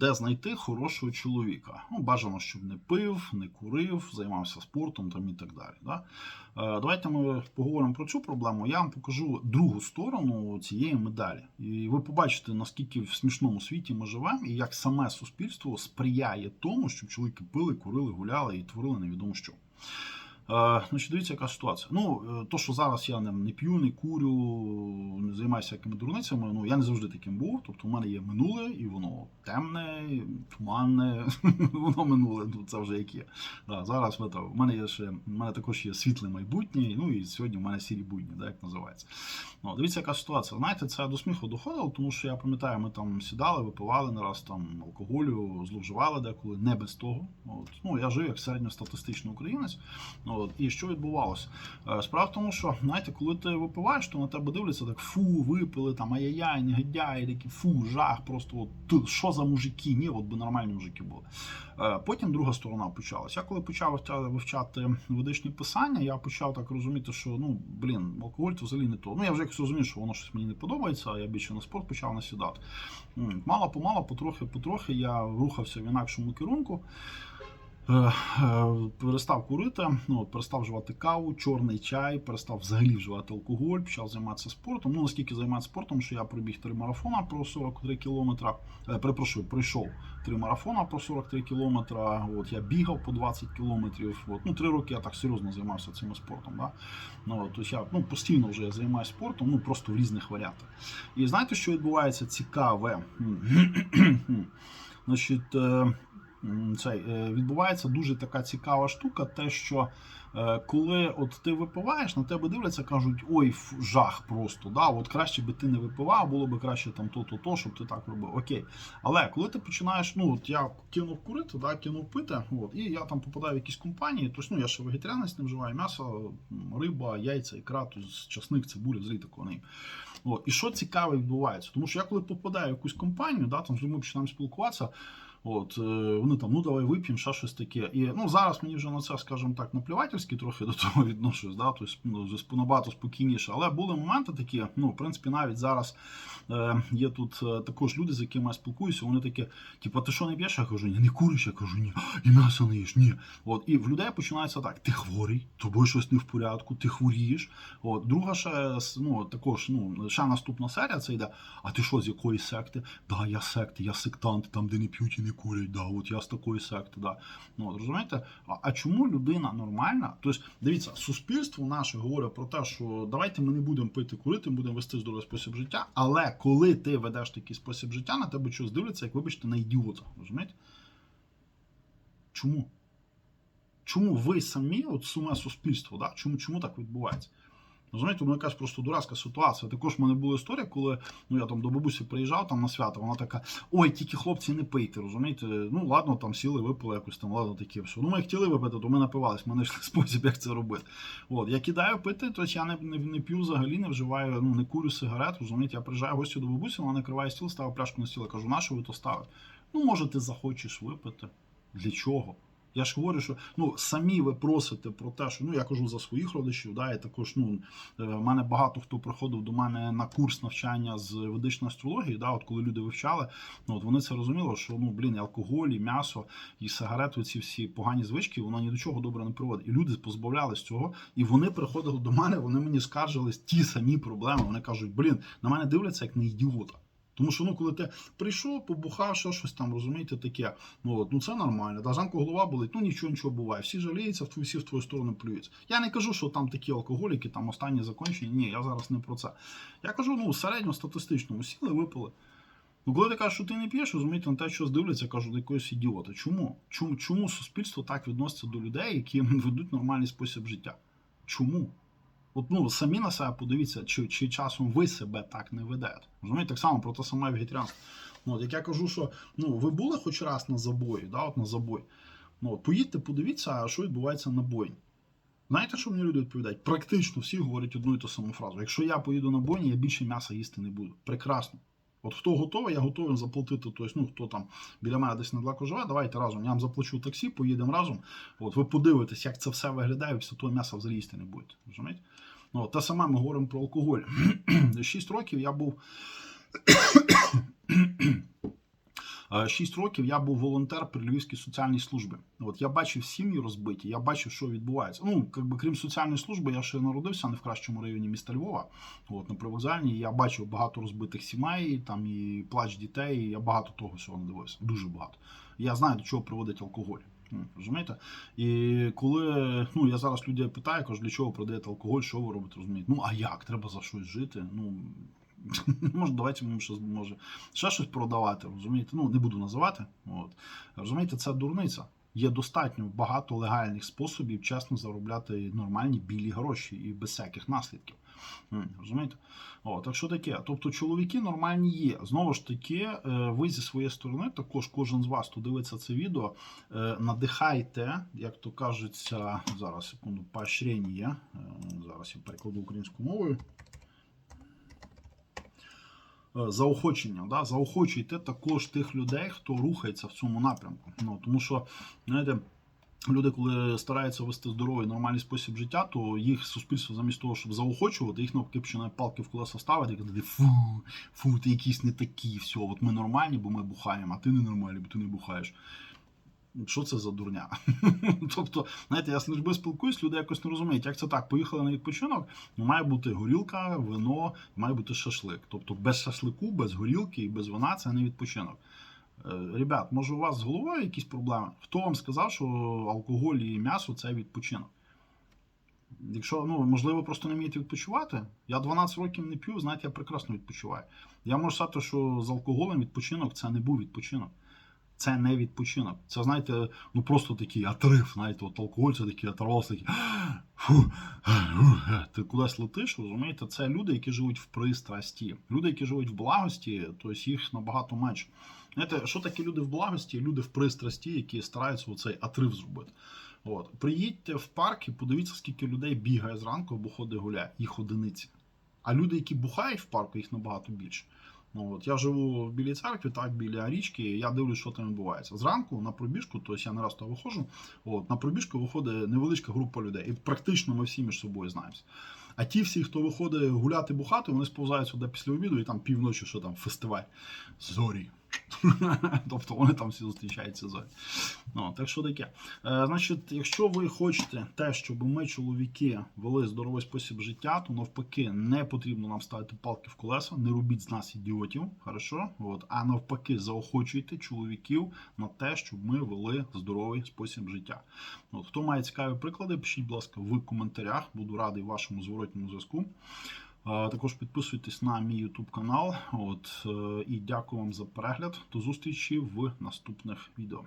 де знайти хорошого чоловіка. Ну, бажано, щоб не пив, не курив, займався спортом там і так далі. Да? Е, Давайте ми поговоримо про цю проблему. Я вам покажу другу сторону цієї медалі. І ви побачите, наскільки в смішному світі ми живемо, і як саме суспільство сприяє тому, щоб чоловіки пили, курили, гуляли і творили невідомо що. Е, значить, дивіться, яка ситуація. Ну, е, то, що зараз я не, не п'ю, не курю, не займаюся якими дурницями, ну я не завжди таким був. Тобто, у мене є минуле, і воно темне, туманне, воно минуле, ну це вже як є. Да, зараз в мене є ще, в мене також є світле майбутнє, ну і сьогодні в мене сірі будні, да, як називається. Ну, дивіться, яка ситуація. Знаєте, це до сміху доходило, тому що я пам'ятаю, ми там сідали, випивали не раз там алкоголю, зловживали деколи, не без того. От. Ну, я жив як середньостатистичний українець. От. І що відбувалося? Е, Справа в тому, що знаєте, коли ти випиваєш, то на тебе дивляться так: фу, випили там, ай-яй-яй, негодяї, такі фу, жах, просто от що за мужики? Ні, от би нормальні мужики були. Е, Потім друга сторона почалася. Я коли почав вивчати ведичні писання, я почав так розуміти, що ну блін, алкоголь то взагалі не то. Ну я вже якось розумів, що воно щось мені не подобається, а я більше на спорт почав насідати. Мало помало, потрохи, потрохи я рухався в інакшому керунку. Е, е, Перестав курити, ну, от, перестав вживати каву, чорний чай, перестав взагалі вживати алкоголь, почав займатися спортом. Ну, наскільки займатися спортом, що я пробіг три марафона про 43 кілометра. Е, перепрошую, пройшов три марафона по 43 кілометра. От я бігав по 20 кілометрів. От, ну, три роки я так серйозно займався цим спортом. Да? Ну, тобто я ну, постійно вже займаюся спортом, ну просто в різних варіантах. І знаєте, що відбувається цікаве? Значить, цей, е, відбувається дуже така цікава штука, те, що е, коли от ти випиваєш, на тебе дивляться, кажуть, ой, жах просто. Да? От краще би ти не випивав, було б краще там то-то, то, щоб ти так робив. Окей. Але коли ти починаєш, ну от я кинув курити, да, кинув пити, от, і я там попадаю в якісь компанії, тобто ну, я ще вегетаріанець не вживаю м'ясо, риба, яйця, ікра, тобто часник, цибуля, взагалі такого не. І що цікаве відбувається? Тому що я коли попадаю в якусь компанію, да, там з людьми починаємо спілкуватися, от, е, вони там, ну давай вип'ємо, ще щось таке. І ну, зараз мені вже на це, скажімо так, наплівательськи трохи до того відношусь, да, тобто ну, набагато спокійніше. Але були моменти такі, ну, в принципі, навіть зараз е, є тут е, також люди, з якими я спілкуюся, вони такі, типу, ти що не п'єш? Я кажу, ні, не куриш, я кажу, ні, і м'ясо не їш, ні. От, і в людей починається так: ти хворий, тобою щось не в порядку, ти хворієш. От, друга ще, ну, також, ну, ще наступна серія це йде. А ти що, з якої секти? Да, я секти, я сектант, там, де не п'ють і не курять, да, от я з такої секти, да. Ну, от, розумієте? А, а чому людина нормальна? Тобто, дивіться, суспільство наше говорить про те, що давайте ми не будемо пити, курити, ми будемо вести здоровий спосіб життя. Але коли ти ведеш такий спосіб життя, на тебе щось дивляться, як вибачте, на ідіота. Розумієте? Чому? Чому ви самі, от суме суспільство, да? чому, чому так відбувається? Розумієте, ну якась просто дурацька ситуація. Також в мене була історія, коли ну я там до бабусі приїжджав там на свято, вона така: ой, тільки хлопці не пийте, розумієте? Ну ладно, там сіли, випили якось там, ладно, таке все. Ну ми хотіли випити, то ми напивались, ми знайшли спосіб, як це робити. От, я кидаю пити, то я не, не, не п'ю взагалі, не вживаю, ну не курю сигарет, розумієте, я приїжджаю гості до бабусі, вона накриває стіл, ставить пляшку на стіл, кажу, на що ви то ставите? Ну, може, ти захочеш випити. Для чого? Я ж говорю, що ну самі ви просите про те, що ну я кажу за своїх родичів, да, і також ну е, в мене багато хто приходив до мене на курс навчання з ведичної астрології. Да, от коли люди вивчали, ну от вони це розуміли, що ну блін, алкоголь, і м'ясо, і сигарети, ці всі погані звички, воно ні до чого добре не приводить. І люди позбавлялись цього, і вони приходили до мене, вони мені скаржились ті самі проблеми. Вони кажуть, блін, на мене дивляться як на ідіота. Тому що ну, коли ти прийшов, побухав, що щось там, розумієте, таке, ну от, ну це нормально. Та зранку голова болить, ну нічого, нічого буває. Всі жаліються, в твою, всі в твою сторону плюються. Я не кажу, що там такі алкоголіки, там останні закончені. Ні, я зараз не про це. Я кажу, ну, середньостатистичному сіли, випили. Ну, коли ти кажеш, що ти не п'єш, розумієте, на те, що здивляться, кажуть, до якогось ідіота. Чому? Чому? Чому суспільство так відноситься до людей, які ведуть нормальний спосіб життя? Чому? От ну самі на себе подивіться, чи, чи часом ви себе так не ведете. Розумієте, так само про те саме вегетаріанство. Ну, от як я кажу, що ну ви були хоч раз на забої, да, от на забой. Ну, от поїдьте, подивіться, що відбувається на бойні. Знаєте, що мені люди відповідають? Практично всі говорять одну і ту саму фразу. Якщо я поїду на бойні, я більше м'яса їсти не буду. Прекрасно. От хто готовий, я готовий заплатити. Тобто, ну хто там біля мене десь недалеко живе, давайте разом. Я вам заплачу таксі, поїдемо разом. От ви подивитесь, як це все виглядає, після того м'яса взагалі їсти не будете. Розумієте? Ну, те саме ми говоримо про алкоголь. Шість років я був Е, Шість років я був волонтер при Львівській соціальній службі. От я бачив сім'ї розбиті, я бачив, що відбувається. Ну, якби крім соціальної служби, я ще народився не в кращому районі міста Львова. От на привокзальній я бачив багато розбитих сімей, там і плач дітей. і Я багато того всього надивився. Дуже багато. Я знаю, до чого приводить алкоголь. Ну, Розумієте? І коли ну я зараз людей питаю, кажу, для чого продаєте алкоголь, що ви робите? Розумієте? Ну а як? Треба за щось жити. Ну може, давайте ми ще може ще щось продавати. Розумієте? Ну не буду називати. От розумієте, це дурниця. Є достатньо багато легальних способів чесно заробляти нормальні білі гроші і без всяких наслідків. Розумієте? О, так що таке? Тобто чоловіки нормальні є. Знову ж таки, е, ви зі своєї сторони, також кожен з вас, хто дивиться це відео, е, надихайте, як то кажеться, зараз секунду, поощрення. Е, Зараз я перекладу українською мовою. Заохочення, да? заохочуйте також тих людей, хто рухається в цьому напрямку. Ну, тому що, знаєте, люди, коли стараються вести здоровий нормальний спосіб життя, то їх суспільство замість того, щоб заохочувати, їх навпаки починає палки в колеса ставити і казати, фу, фу, ти якийсь не такий, все, от ми нормальні, бо ми бухаємо, а ти не нормальний, бо ти не бухаєш. Що це за дурня? тобто, знаєте, я з людьми спілкуюсь, люди якось не розуміють, як це так, поїхали на відпочинок, ну має бути горілка, вино, має бути шашлик. Тобто без шашлику, без горілки і без вина це не відпочинок. Е, Ребят, може у вас з головою якісь проблеми? Хто вам сказав, що алкоголь і м'ясо це відпочинок? Якщо, ну, можливо, просто не вмієте відпочивати. Я 12 років не п'ю, знаєте, я прекрасно відпочиваю. Я можу сказати, що з алкоголем відпочинок це не був відпочинок. Це не відпочинок. Це, знаєте, ну просто такий отрив, знаєте, от алкоголь це такий оторвався, такий. Фу, ти кудись летиш, розумієте? Це люди, які живуть в пристрасті. Люди, які живуть в благості, то їх набагато менше. Знаєте, що таке люди в благості? Люди в пристрасті, які стараються оцей отрив зробити. От. Приїдьте в парк і подивіться, скільки людей бігає зранку або ходить гуляє. Їх одиниці. А люди, які бухають в парку, їх набагато більше. Ну, от, я живу в білій церкві, так, біля річки, і я дивлюсь, що там відбувається. Зранку на пробіжку, тобто я не раз туди виходжу, от, на пробіжку виходить невеличка група людей. І практично ми всі між собою знаємося. А ті всі, хто виходить гуляти бухати, вони сповзають сюди після обіду і там півночі, що там фестиваль. Зорі. тобто вони там всі зустрічаються зорі. Ну, так що таке. Е, значить, якщо ви хочете те, щоб ми, чоловіки, вели здоровий спосіб життя, то навпаки не потрібно нам ставити палки в колеса, не робіть з нас ідіотів, хорошо? От, а навпаки, заохочуйте чоловіків на те, щоб ми вели здоровий спосіб життя. От, хто має цікаві приклади, пишіть, будь ласка, в коментарях. Буду радий вашому зворотньому зв'язку. Також підписуйтесь на мій YouTube канал. От, е, і дякую вам за перегляд. До зустрічі в наступних відео.